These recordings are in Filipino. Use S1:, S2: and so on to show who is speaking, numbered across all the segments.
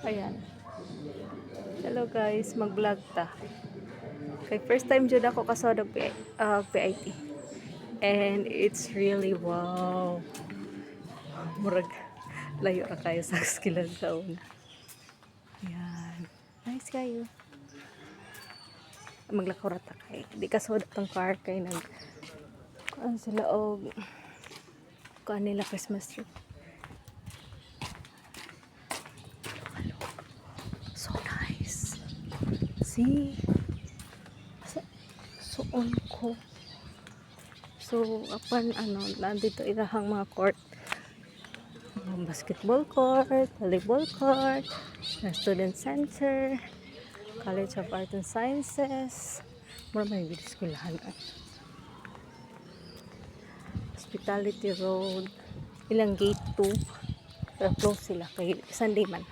S1: Ayan. Hello guys, mag-vlog ta. Kay first time jud ako kasod og uh, PIT. And it's really wow. Murag layo ra kayo sa skilan sa una. Ayan. Nice kayo. Maglakaw ra ta kay. Di kasod tong car kay nag ano sila og kuan nila Christmas tree. So nice. See? Sa suon ko. So, apan ano, nandito ilahang mga court. Basketball court, volleyball court, student center, College of Art and Sciences, more may eskwelahan. Hospitality Road, ilang gate 2, pero close sila kay Sunday man.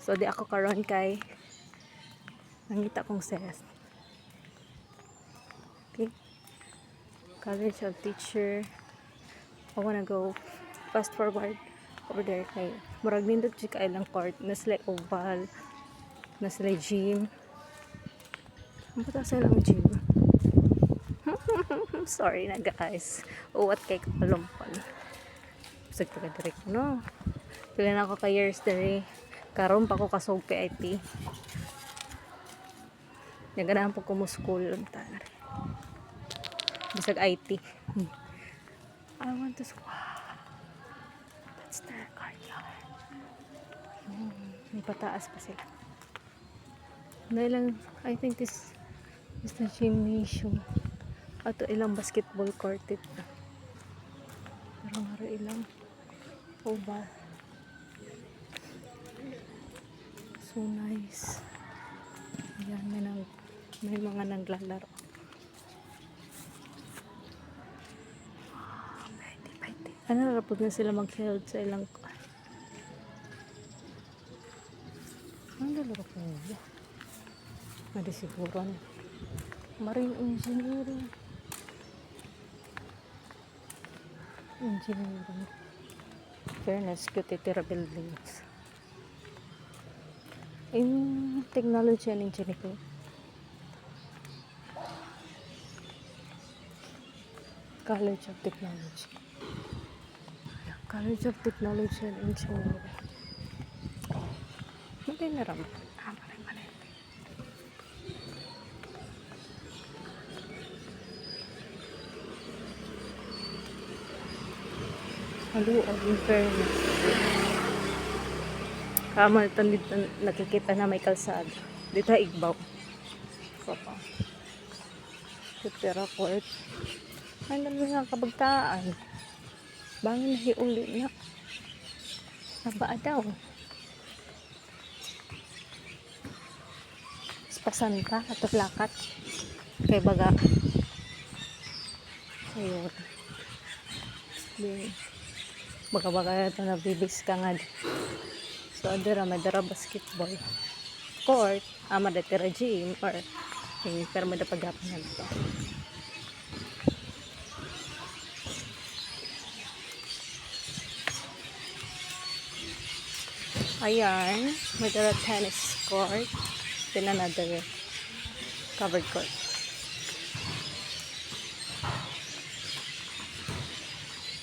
S1: So, di ako karon kay nangita kong ses. Okay. College of Teacher. I wanna go fast forward over there kay murag nindot jud kay lang court na sila oval na sila gym. Ang bata sa lang gym. Sorry na guys. Uwat kay kapalumpal. Sige ka direct no. Pila na ako ka years dere. Karon pa ko kasog PIT. Naganahan po ko mo school lang. Bisag IT. Hmm. I want to school. That's their courtyard. Yun. May pataas pa sila. Na ilang, I think this is the gymnasium. Ato ilang basketball court ito. Pero rin ilang oval. So nice. Ayan, may, nang, may mga naglalaro. Pwede, pwede. Ano rapod na sila mag-held sa ilang... Ano lalaro ko nila? Madi siguro na. Marine engineering. Engineering. Fairness, cute itira buildings. In technology and engineering. College of Technology. College of Technology and Engineering. Hindi na ram. Ah, mali, mali. Halo, in fairness. Kamal tan dito nakikita na may kalsada. Dito igbaw. Papa. Supera court. Ay, nalang nga kabagtaan. Bangin na hiuli na. Naba daw. Pasan ka at lakat. Kay baga. Ayun. Di. Baka baka ito na bibis ka nga. So, adira, may dara basketball. Court, ama da tira gym, or yung pero may pagapan na ito. Ayan, may dara tennis court. Then another covered court.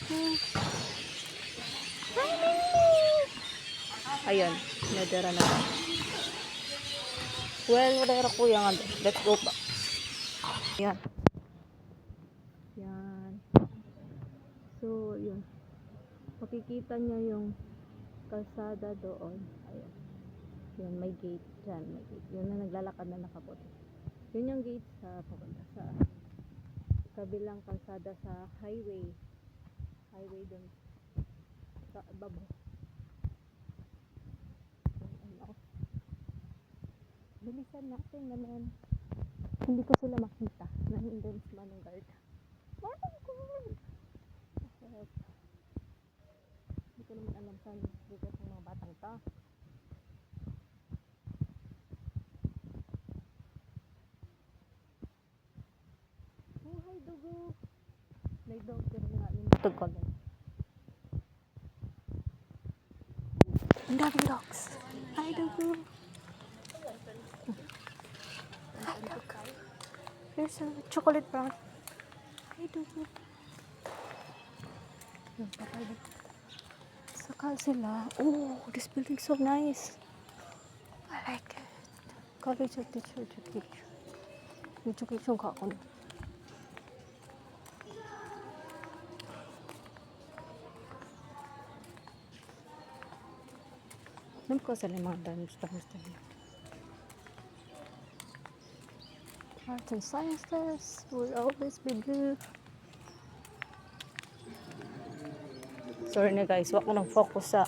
S1: Hmm. Ayun, may dara na. Well, wala ra kuya nga. Let's go pa. Yan. Yan. So, yun. Makikita niya yung kalsada doon. Ayan. Yun, may gate dyan. May gate. Yun na naglalakad na nakaputi. Yun yung gate sa papunta sa kabilang kalsada sa highway. Highway doon. Sa babo. Ano. Bilisan natin naman. Hindi ko sila makita. Nandun sa manong guard. Manong guard! Bakit? Ko naman alam saan dito sa mga batang to. Oh, hi, dugo. May dog pero nga yung dog color. Ang daming dogs. dugo. Ay, look. Here's a chocolate brown. Ay, dugo. Yung papay. Saka sila. Oh, this building so nice. I like it. College of Teacher Education. Education ka ako. Alam ko sa limang dance dance dance. Arts and sciences will always be blue. Sorry na guys, wag ko nang focus sa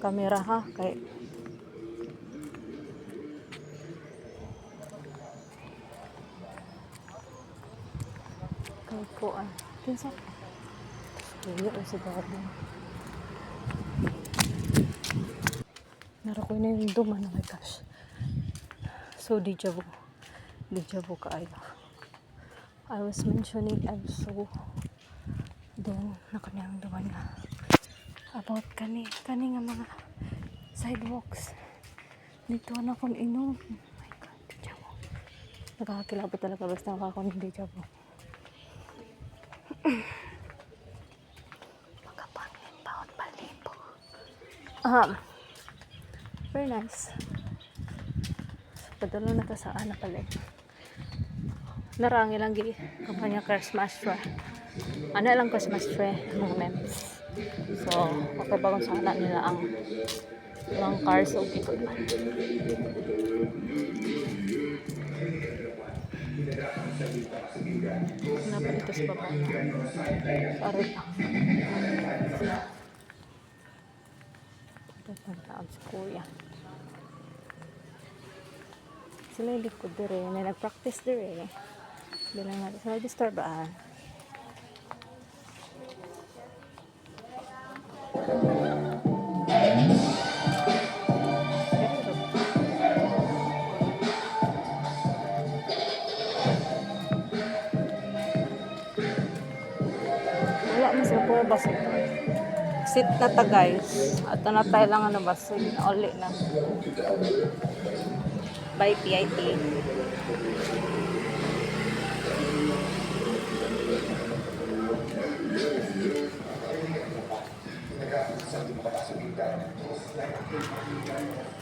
S1: camera ha. Kay kay po ah. Kinsa? Kuya o sa garden. Naro ko na yung duman. Oh my gosh. So, deja vu. Deja vu kaayo. I was mentioning also doon na kanyang duman nga about kani kani nga mga sidewalks dito na akong inom oh my god deja vu nakakakilabot talaga basta ako ng deja vu Pagkapangin, bawat palipo. Um, very nice. Padalo na ta sa ana pala. eh. Narangi lang gi kampanya Christmas tree. Ano lang Christmas tree mga memes. So, makabagon sa ana nila ang mga cars o man. Kenapa dito sa baba? Sorry ang taon si kuya. Sila yung likod dire. May nag-practice dire. Hindi lang natin sila disturbaan. basig. Sit na ta guys. Ato na tayo lang ano basig. Uli na. Bye PIT. Thank you.